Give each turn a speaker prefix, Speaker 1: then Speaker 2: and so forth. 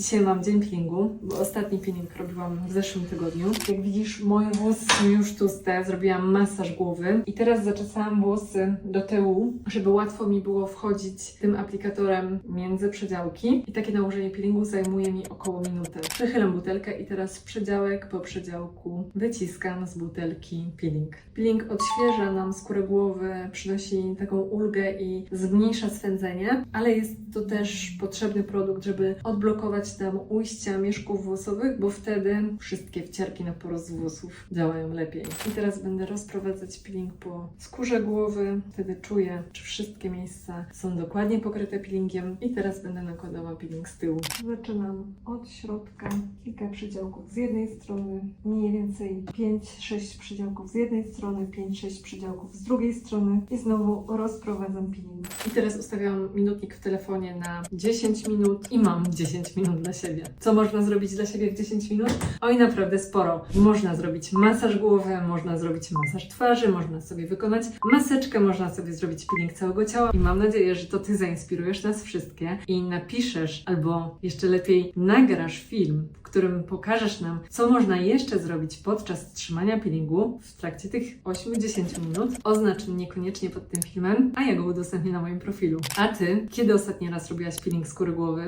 Speaker 1: Dzisiaj mam dzień peelingu, bo ostatni peeling robiłam w zeszłym tygodniu. Jak widzisz, moje włosy są już tłuste, zrobiłam masaż głowy i teraz zaczesałam włosy do tyłu, żeby łatwo mi było wchodzić tym aplikatorem między przedziałki. I takie nałożenie peelingu zajmuje mi około minuty. Przechylam butelkę i teraz przedziałek po przedziałku wyciskam z butelki peeling. Peeling odświeża nam skórę głowy, przynosi taką ulgę i zmniejsza swędzenie, ale jest to też potrzebny produkt, żeby odblokować nam ujścia mieszków włosowych, bo wtedy wszystkie wcierki na porost włosów działają lepiej. I teraz będę rozprowadzać peeling po skórze głowy, wtedy czuję, czy wszystkie miejsca są dokładnie pokryte peelingiem i teraz będę nakładała peeling z tyłu. Zaczynam od środka, kilka przedziałków z jednej strony, mniej więcej 5-6 przedziałków z jednej strony, 5-6 przedziałków z drugiej strony i znowu rozprowadzam peeling. I teraz ustawiam minutnik w telefonie na 10 minut i mam 10 minut dla siebie. Co można zrobić dla siebie w 10 minut? Oj, naprawdę sporo. Można zrobić masaż głowy, można zrobić masaż twarzy, można sobie wykonać maseczkę, można sobie zrobić peeling całego ciała i mam nadzieję, że to Ty zainspirujesz nas wszystkie i napiszesz albo jeszcze lepiej nagrasz film, w którym pokażesz nam, co można jeszcze zrobić podczas trzymania peelingu w trakcie tych 8-10 minut. Oznacz mnie koniecznie pod tym filmem, a ja go udostępnię na moim profilu. A Ty, kiedy ostatni raz robiłaś peeling skóry głowy?